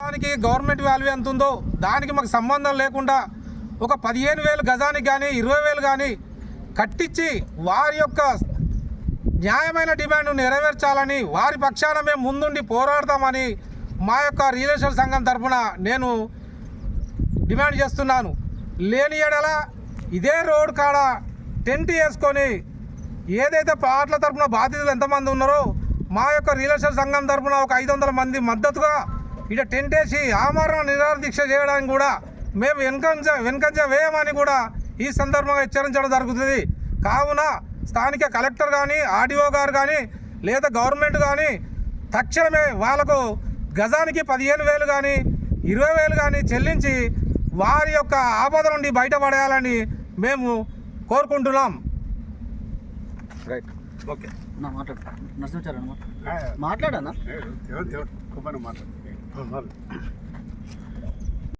దానికి government value ఎంత ఉందో దానికి మాకు సంబంధం లేకుండా ఒక పదిహేను వేలు గజానికి కానీ ఇరవై వేలు కానీ కట్టించి వారి యొక్క న్యాయమైన డిమాండ్ నెరవేర్చాలని వారి పక్షాన మేము ముందుండి పోరాడతామని మా యొక్క రియల్ ఎస్టేట్ సంఘం తరఫున నేను డిమాండ్ చేస్తున్నాను. లేని ఎడల ఇదే రోడ్ కాడ టెంట్ వేసుకొని ఏదైతే పార్ట్ల తరఫున బాధితులు ఎంతమంది ఉన్నారో మా యొక్క రియల్ ఎస్టేట్ సంఘం తరఫున ఒక ఐదు వందల మంది మద్దతుగా ఇక టెంట్ వేసి ఆమరణ నిరాహార దీక్ష చేయడానికి కూడా మేము వెనుకంజ వెనుకంజ వేయమని కూడా ఈ సందర్భంగా హెచ్చరించడం జరుగుతుంది. కావున స్థానిక కలెక్టర్ కానీ ఆర్డీఓ గారు కానీ లేదా గవర్నమెంట్ కానీ తక్షణమే వాళ్ళకు గజానికి పదిహేను వేలు కానీ ఇరవై వేలు కానీ చెల్లించి వారి యొక్క ఆపద నుండి బయటపడేయాలని మేము కోరుకుంటున్నాం. రైట్. ఓకే. మాట్లాడు. I love it.